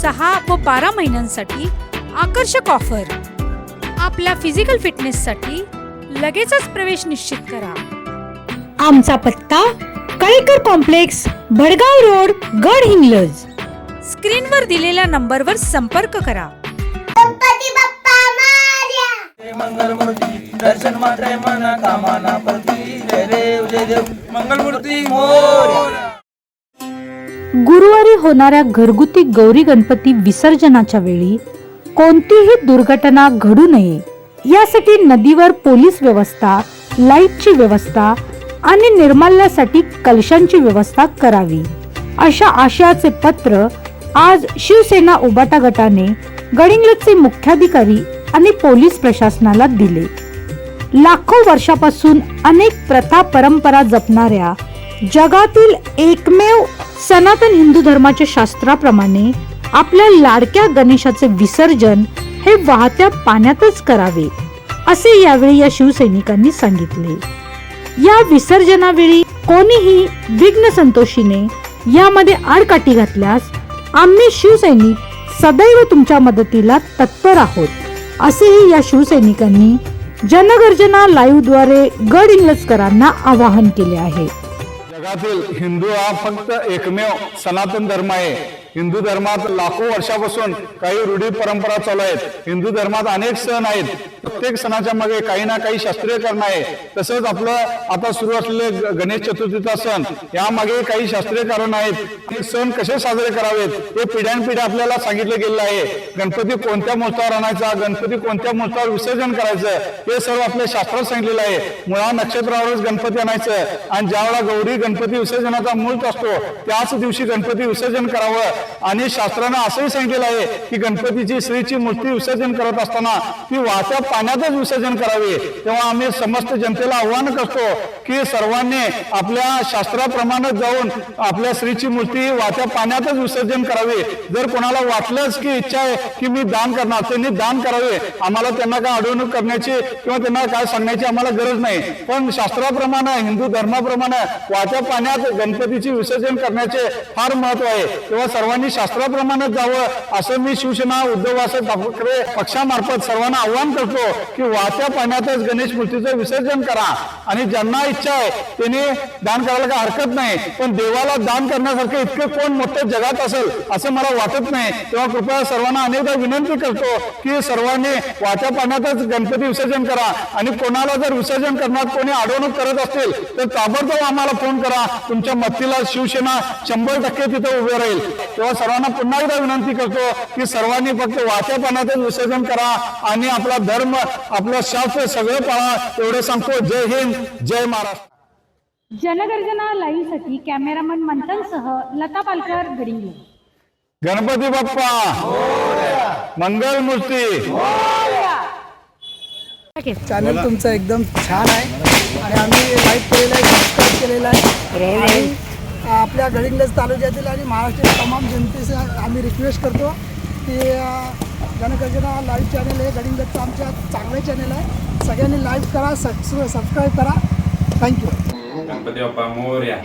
सहा व बारा महिन्यांसाठी आकर्षक ऑफर. आपल्या फिजिकल फिटनेससाठी लगेचच प्रवेश निश्चित करा. आमचा पत्ता कळेकर कॉम्प्लेक्स भडगाव रोड गड हिंग्लज. स्क्रीनवर दिलेल्या नंबरवर संपर्क करा. गणपती बाप्पा मोरया. मंगलमूर्ती दर्शन मात्रे मन कामना प्रती जय देव जय देव. मंगलमूर्ती मोर. गुरुवारी होणाऱ्या घरगुती गौरी गणपती विसर्जनाच्या वेळी कोणतीही दुर्घटना घडू नये. यासाठी नदीवर पोलीस व्यवस्था लाईटची व्यवस्था आणि निर्माल्यासाठी कलशांची व्यवस्था करावी. अशा आशयाचे पत्र आज शिवसेना उबाटा गटाने गडिंग्लजचे मुख्याधिकारी आणि पोलीस प्रशासनाला दिले. लाखो वर्षापासून अनेक प्रथा परंपरा जपणाऱ्या जगातील एकमेव सनातन हिंदू धर्माच्या शास्त्राप्रमाणे आपल्या लाडक्या गणेशाचे विसर्जन हे वाहत्या पाण्यातच करावे असे यावेळी या शिवसैनिकांनी सांगितले. या विसर्जनावेळी कोणीही विघ्न संतोषीने यामध्ये आडकाठी घातल्यास आम्ही शिवसैनिक सदैव तुमच्या मदतीला तत्पर आहोत असेही या शिवसैनिकांनी जनगर्जना लाईव्हद्वारे गड इंग्लजकरांना आवाहन केले आहे. जगातील हिंदू हा फक्त एकमेव सनातन धर्म आहे. हिंदू धर्मात लाखो वर्षापासून काही रूढी परंपरा चालू आहेत. हिंदू धर्मात अनेक सण आहेत. प्रत्येक सणाच्या मागे काही ना काही शास्त्रीय कारण आहे. तसंच आपलं आता सुरू असलेले गणेश चतुर्थीचा सण यामागे काही शास्त्रीय कारण आहेत. सण कसे साजरे करावेत हे पिढ्यानपिढ्या आपल्याला सांगितलं गेलेलं आहे. गणपती कोणत्या मुहूर्तावर आणायचा गणपती कोणत्या मुहूर्तावर विसर्जन करायचं हे सर्व आपल्या शास्त्रात सांगितलेलं आहे. मुळा नक्षत्रावरच गणपती आणायचं. आणि ज्यावेळा गौरी गणपती विसर्जनाचा मूळच असतो त्याच दिवशी गणपती विसर्जन करावं. आणि शास्त्रानं असंही सांगितलेलं आहे की गणपतीची श्रीची मूर्ती विसर्जन करत असताना ती वाहत्या पाण्यातच विसर्जन करावे. तेव्हा आम्ही समस्त जनतेला आव्हान करतो की सर्वांनी आपल्या शास्त्राप्रमाणे जाऊन आपल्या श्रीची मूर्ती वाहत्या पाण्यातच विसर्जन करावे. जर कोणाला वाटलंच की इच्छा आहे की मी दान करणार त्यांनी दान करावे. आम्हाला त्यांना काय अडवणूक करण्याची किंवा त्यांना काय सांगण्याची आम्हाला गरज नाही. पण शास्त्राप्रमाणे हिंदू धर्माप्रमाणे वाहत्या पाण्यात गणपतीची विसर्जन करण्याचे फार महत्त्व आहे. तेव्हा सर्वांनी शास्त्राप्रमाणे जावं असं मी शिवसेना उद्धव बाळासाहेब ठाकरे पक्षामार्फत सर्वांना आव्हान करतो की वाहत्या पाण्यातच गणेश मूर्तीचं विसर्जन करा. आणि ज्यांना इच्छा आहे त्यांनी दान करायला काही हरकत नाही. पण देवाला दान करण्यासारखं इतकं कोण मोठं जगात असेल असं मला वाटत नाही. तेव्हा कृपया सर्वांना अनेकदा विनंती करतो की सर्वांनी वाहत्या पाण्यातच गणपती विसर्जन करा. आणि कोणाला जर विसर्जन करण्यात कोणी अडवणूक करत असतील तर ताबडतोब आम्हाला फोन करा. तुमच्या मतीला शिवसेना शंभर टक्के तिथे उभे राहील. तेव्हा सर्वांना पुन्हा एकदा विनंती करतो की सर्वांनी फक्त पाण्यातच विसर्जन करा आणि आपला धर्म आपलं शास्त्र सगळं पाळा. एवढं सांगतो. जय हिंद जय महाराष्ट्र. जनगर्जना लाईव्हसाठी कॅमेरामन मंथनसह लता पालकर गडिंग्लज गणपती बाप्पा. मंगल मूर्ती. चॅनल तुमचं एकदम छान आहे. आणि आम्ही लाईक केलेलं आहे सबस्क्राईब केलेलं आहे. आपल्या गडिंग्लज तालुक्यातील आणि महाराष्ट्रातील तमाम जनतेचे आम्ही रिक्वेस्ट करतो की जनगर्जना लाईव्ह चॅनल आहे गडिंग्लजचं आमच्या चांगलं चॅनल आहे. सगळ्यांनी लाईव्ह करा सबस्क्राईब करा. Thank you Ganpati Bappa Morya.